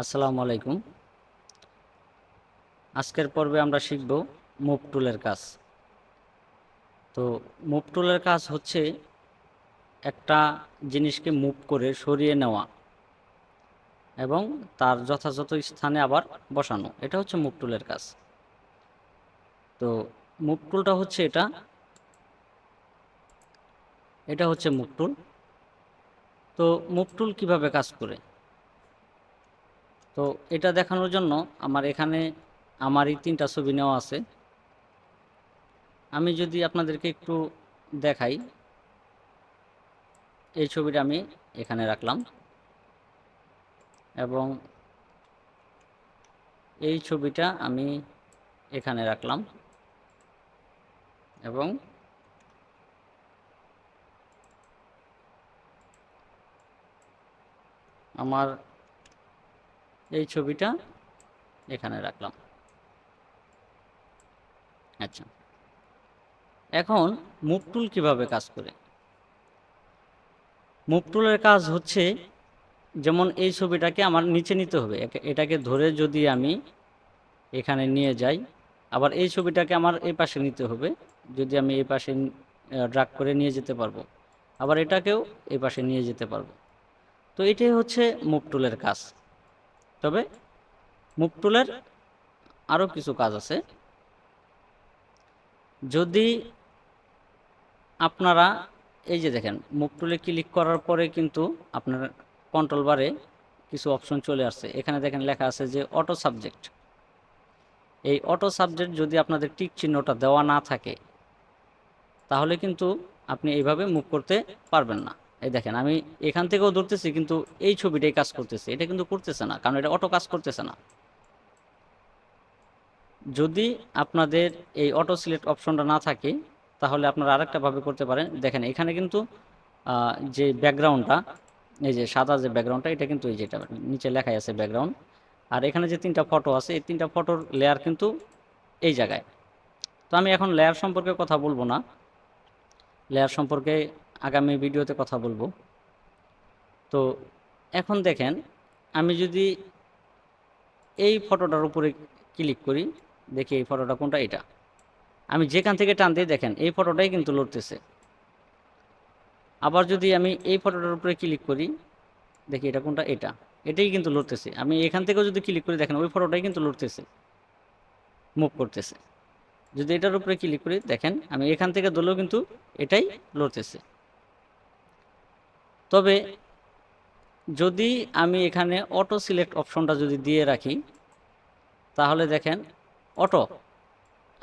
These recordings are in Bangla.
আসসালামু আলাইকুম। আজকের পর্বে আমরা শিখব মুভ টুলের কাজ। তো মুভ টুলের কাজ হচ্ছে একটা জিনিসকে মুভ করে সরিয়ে নেওয়া এবং তার যথাযথ স্থানে আবার বসানো। এটা হচ্ছে মুভ টুলের কাজ। তো মুভ টুলটা হচ্ছে এটা। এটা হচ্ছে মুভ টুল তো মুভ টুল কীভাবে কাজ করে? তো এটা দেখানোর জন্য আমার এখানে আমারই তিনটা ছবি নেওয়া আছে। আমি যদি আপনাদেরকে একটু দেখাই, এই ছবিটা আমি এখানে রাখলাম এবং এই ছবিটা আমি এখানে রাখলাম এবং আমার এই ছবিটা এখানে রাখলাম। আচ্ছা। এখন মুভ টুল কীভাবে কাজ করে? মুভ টুলের কাজ হচ্ছে যেমন এই ছবিটাকে আমার নিচে নিতে হবে। এটাকে ধরে যদি আমি এখানে নিয়ে যাই, আবার এই ছবিটাকে আমার এই পাশে নিতে হবে। যদি আমি এই পাশে ড্রাগ করে নিয়ে যেতে পারব, আবার এটাকেও এই পাশে নিয়ে যেতে পারব। তো এটাই হচ্ছে মুভ টুলের কাজ। তবে মুভ টুলের আরও কিছু কাজ আছে। যদি আপনারা, এই যে দেখেন মুভ টুলে ক্লিক করার পরে কিন্তু আপনার কন্ট্রোল বারে কিছু অপশন চলে আসছে। এখানে দেখেন লেখা আছে যে অটো সাবজেক্ট এই অটো সাবজেক্ট যদি আপনাদের টিক চিহ্নটা দেওয়া না থাকে, তাহলে কিন্তু আপনি এইভাবে মুভ করতে পারবেন না। এই দেখেন, আমি এখান থেকেও ধরতেছি, কিন্তু এই ছবিটাই কাজ করতেছে। এটা কিন্তু করতেছে না, কারণ এটা অটো কাজ করতেছে না। যদি আপনাদের এই অটো সিলেক্ট অপশনটা না থাকে, তাহলে আপনারা আরেকটা ভাবে করতে পারেন। দেখেন, এখানে কিন্তু যে ব্যাকগ্রাউন্ডটা, এই যে সাদা যে ব্যাকগ্রাউন্ডটা, এটা কিন্তু এই যেটা নিচে লেখাই আছে ব্যাকগ্রাউন্ড। আর এখানে যে তিনটা ফটো আছে, এই তিনটা ফটোর লেয়ার কিন্তু এই জায়গায়। তো আমি এখন লেয়ার সম্পর্কে কথা বলব না। লেয়ার সম্পর্কে আগামী ভিডিওতে কথা বলব। তো এখন দেখেন, আমি যদি এই ফটোটার উপরে ক্লিক করি, দেখি এই ফটোটা কোনটা, এটা। আমি যেখান থেকে টান দিই, দেখেন, এই ফটোটাই কিন্তু লড়তেছে। আবার যদি আমি এই ফটোটার উপরে ক্লিক করি, দেখি এটা কোনটা, এটা। এটাই কিন্তু লড়তেছে। আমি এখান থেকেও যদি ক্লিক করি, দেখেন, ওই ফটোটাই কিন্তু লড়তেছে। মুভ করতেছে। যদি এটার উপরে ক্লিক করি, দেখেন, আমি এখান থেকে ধরলেও কিন্তু এটাই লড়তেছে। তবে যদি আমি এখানে অটো সিলেক্ট অপশনটা যদি দিয়ে রাখি, তাহলে দেখেন অটো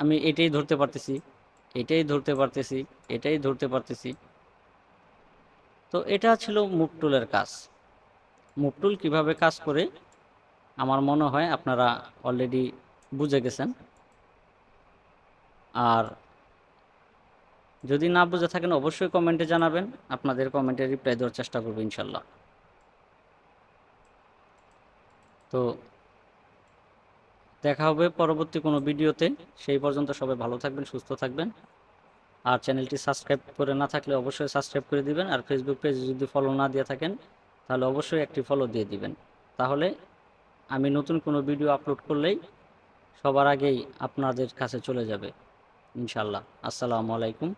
আমি এটাই ধরতে পারতেছি, এটাই ধরতে পারতেছি, এটাই ধরতে পারতেছি। তো এটা ছিল মুভটুলের কাজ। মুভ টুল কীভাবে কাজ করে? আমার মনে হয় আপনারা অলরেডি বুঝে গেছেন। আর যদি না বুঝে থাকেন, অবশ্যই কমেন্টে জানাবেন। আপনাদের কমেন্টে রিপ্লাই দেওয়ার চেষ্টা করব ইনশাল্লাহ। তো দেখা হবে পরবর্তী কোনো ভিডিওতে। সেই পর্যন্ত সবাই ভালো থাকবেন, সুস্থ থাকবেন। আর চ্যানেলটি সাবস্ক্রাইব করে না থাকলে অবশ্যই সাবস্ক্রাইব করে দিবেন। আর ফেসবুক পেজে যদি ফলো না দিয়ে থাকেন, তাহলে অবশ্যই একটি ফলো দিয়ে দিবেন। তাহলে আমি নতুন কোনো ভিডিও আপলোড করলেই সবার আগেই আপনাদের কাছে চলে যাবে, ইনশাল্লাহ। আসসালামু আলাইকুম।